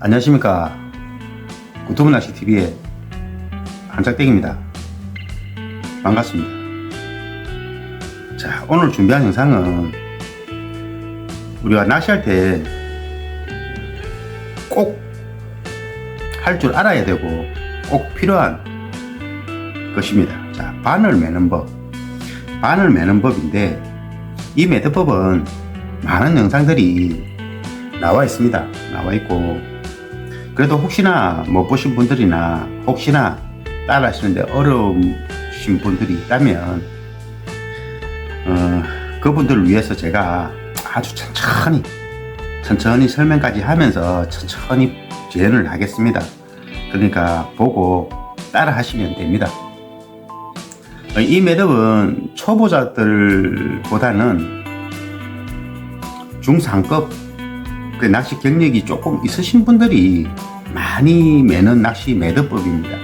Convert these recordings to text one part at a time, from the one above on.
안녕하십니까 구두문 낚시 TV의 한작땡입니다. 반갑습니다. 자 오늘 준비한 영상은 우리가 낚시할 때 꼭 할 줄 알아야 되고 꼭 필요한 것입니다. 자 바늘 매는 법 바늘 매는 법인데 이 매듭법은 많은 영상들이 나와 있습니다. 나와 있고 그래도 혹시나 못 보신 분들이나 혹시나 따라 하시는데 어려우신 분들이 있다면 어, 그분들을 위해서 제가 아주 천천히 천천히 설명까지 하면서 천천히 재현을 하겠습니다. 그러니까 보고 따라 하시면 됩니다. 어, 이 매듭은 초보자들보다는 중상급 그 낚시 경력이 조금 있으신 분들이 많이 매는 낚시 매듭법입니다.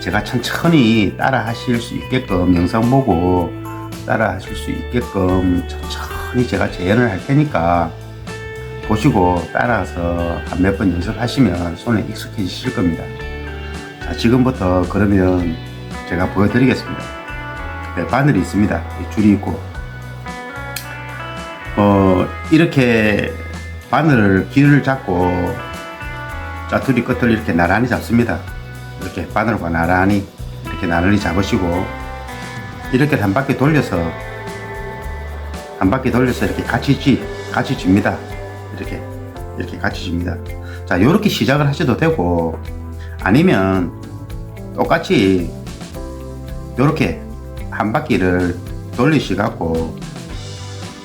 제가 천천히 따라 하실 수 있게끔 영상 보고 따라 하실 수 있게끔 천천히 제가 재현을 할 테니까 보시고 따라서 한 몇 번 연습하시면 손에 익숙해지실 겁니다. 자, 지금부터 그러면 제가 보여드리겠습니다. 네, 바늘이 있습니다. 이 줄이 있고, 어, 이렇게 바늘 길을 잡고 짜투리 끝을 이렇게 나란히 잡습니다. 이렇게 바늘과 나란히 이렇게 나란히 잡으시고 이렇게 한 바퀴 돌려서 한 바퀴 돌려서 이렇게 같이 쥐 같이 줍니다. 이렇게 이렇게 같이 줍니다. 자, 이렇게 시작을 하셔도 되고 아니면 똑같이 이렇게 한 바퀴를 돌리시 갖고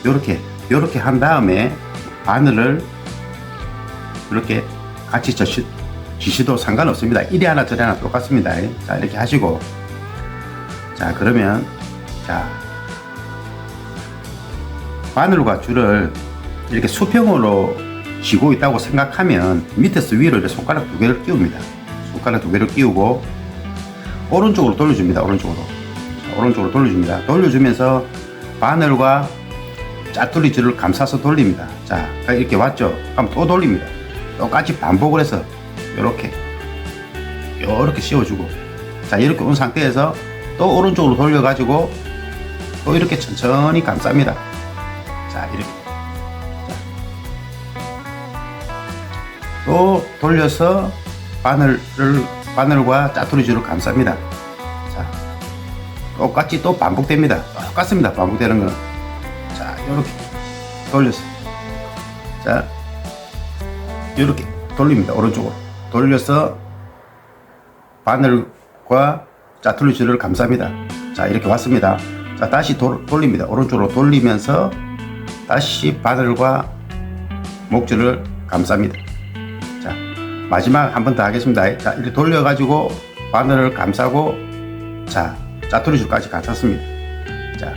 이렇게 이렇게 한 다음에 바늘을 이렇게 같이 젖시, 지시도 상관없습니다. 이리 하나 저리 하나 똑같습니다. 자 이렇게 하시고 자 그러면 자 바늘과 줄을 이렇게 수평으로 쥐고 있다고 생각하면 밑에서 위로 이렇게 손가락 두 개를 끼웁니다. 손가락 두 개를 끼우고 오른쪽으로 돌려줍니다. 오른쪽으로 자, 오른쪽으로 돌려줍니다. 돌려주면서 바늘과 짜투리 줄을 감싸서 돌립니다. 자, 이렇게 왔죠? 그럼 또 돌립니다. 똑같이 반복을 해서 이렇게 이렇게 씌워주고 자 이렇게 온 상태에서 또 오른쪽으로 돌려가지고 또 이렇게 천천히 감쌉니다. 자 이렇게 자. 또 돌려서 바늘을 바늘과 짜투리 줄을 감쌉니다. 자 똑같이 또 반복됩니다. 똑같습니다. 반복되는 건. 자, 요렇게 돌려서. 자, 요렇게 돌립니다. 오른쪽으로. 돌려서 바늘과 짜투리 줄을 감쌉니다. 자, 이렇게 왔습니다. 자, 다시 도, 돌립니다. 오른쪽으로 돌리면서 다시 바늘과 목줄을 감쌉니다. 자, 마지막 한 번 더 하겠습니다. 자, 이렇게 돌려가지고 바늘을 감싸고 자, 짜투리 줄까지 감쌌습니다. 자,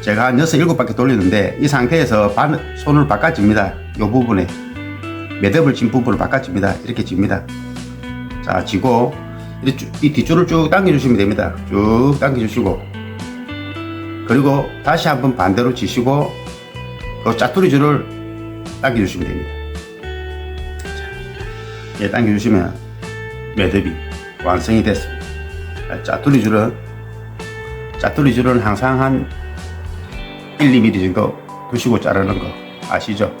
제가 한 6, 7바퀴 돌리는데 이 상태에서 바늘, 손을 바꿔줍니다. 이 부분에 매듭을 진 부분을 바꿔줍니다. 이렇게 줍니다. 자, 쥐고 이, 쭉- 이 뒷줄을 쭉 당겨주시면 됩니다. 쭉 당겨주시고 그리고 다시 한번 반대로 지시고 그 짜투리 줄을 당겨주시면 됩니다. 자, 예, 당겨주시면 매듭이 완성이 됐습니다. 자, 짜투리 줄은 짜투리 줄은 항상 한 1, 2mm 정도 두시고 자르는 거 아시죠?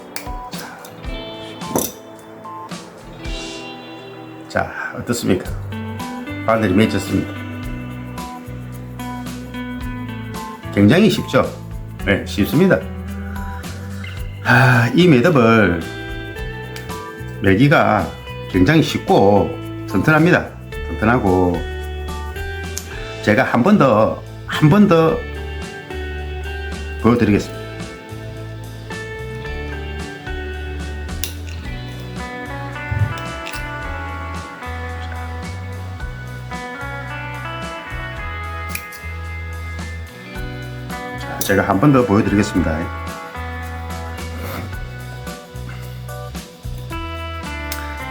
자, 어떻습니까? 바늘이 맺혔습니다. 굉장히 쉽죠? 네, 쉽습니다. 아, 이 매듭을 매기가 굉장히 쉽고 튼튼합니다. 튼튼하고 제가 한 번 더, 한 번 더 보여드리겠습니다. 자, 제가 한 번 더 보여드리겠습니다.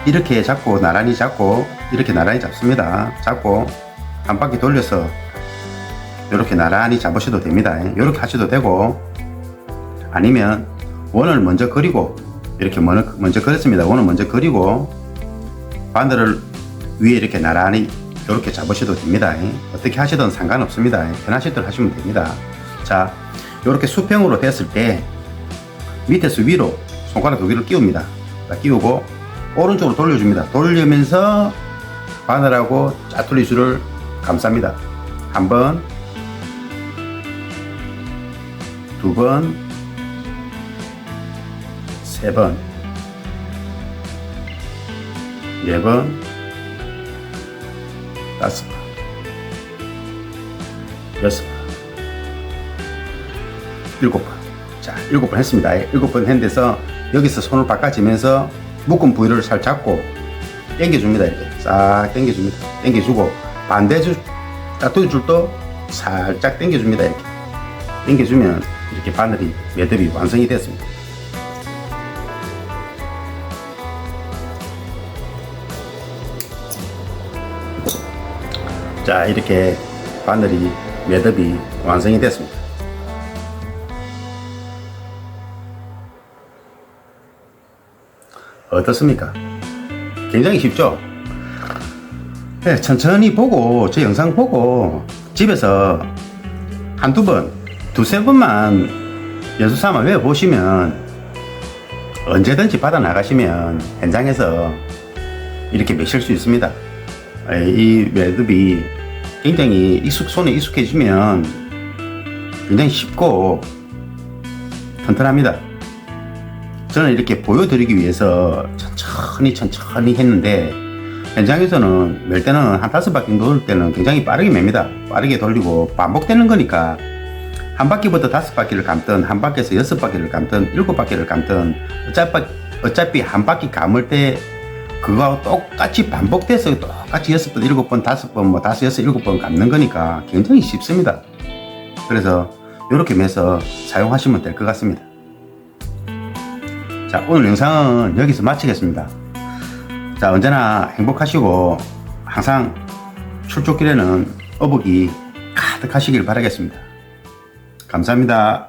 이렇게 잡고 나란히 잡고 이렇게 나란히 잡습니다. 잡고 한 바퀴 돌려서 이렇게 나란히 잡으셔도 됩니다. 이렇게 하셔도 되고 아니면 원을 먼저 그리고 이렇게 먼저, 그렸습니다. 원을 먼저 그리고 바늘을 위에 이렇게 나란히 이렇게 잡으셔도 됩니다. 어떻게 하시든 상관없습니다. 편하실 대로 하시면 됩니다. 자, 이렇게 수평으로 됐을 때 밑에서 위로 손가락 두 개를 끼웁니다. 자, 끼우고 오른쪽으로 돌려줍니다. 돌리면서 바늘하고 짜투리 줄을 감쌉니다. 한 번, 두 번, 세 번, 네 번, 다섯 번, 여섯 번, 일곱 번. 자, 일곱 번 했습니다. 일곱 번 했는데서 여기서 손을 바꿔지면서 묶은 부위를 살 잡고 당겨줍니다. 이렇게 싹 당겨줍니다. 당겨주고 반대 줄, 짜투리 줄도 살짝 당겨줍니다. 이렇게 당겨주면 이렇게 바늘이 매듭이 완성이 됐습니다. 자, 이렇게 바늘이 매듭이 완성이 됐습니다. 어떻습니까? 굉장히 쉽죠? 네, 천천히 보고, 저 영상 보고, 집에서 한두 번, 두세 번만 연습 삼아 외워보시면 언제든지 받아 나가시면 현장에서 이렇게 매실 수 있습니다. 에, 이 매듭이 굉장히 익숙, 손에 익숙해지면 굉장히 쉽고 튼튼합니다. 저는 이렇게 보여드리기 위해서 천천히 천천히 했는데 현장에서는 멜 때는 한 다섯 바퀴 돌 때는 굉장히 빠르게 맵니다. 빠르게 돌리고 반복되는 거니까 한 바퀴부터 다섯 바퀴를 감든 한 바퀴에서 여섯 바퀴를 감든 일곱 바퀴를 감든 어차피, 어차피 한 바퀴 감을 때 그거하고 똑같이 반복돼서 똑같이 여섯 번, 일곱 번, 다섯 번, 뭐 다섯, 여섯, 일곱 번 감는 거니까 굉장히 쉽습니다. 그래서 이렇게 매서 사용하시면 될 것 같습니다. 자, 오늘 영상은 여기서 마치겠습니다. 자, 언제나 행복하시고 항상 출조길에는 어복이 가득하시길 바라겠습니다. 감사합니다.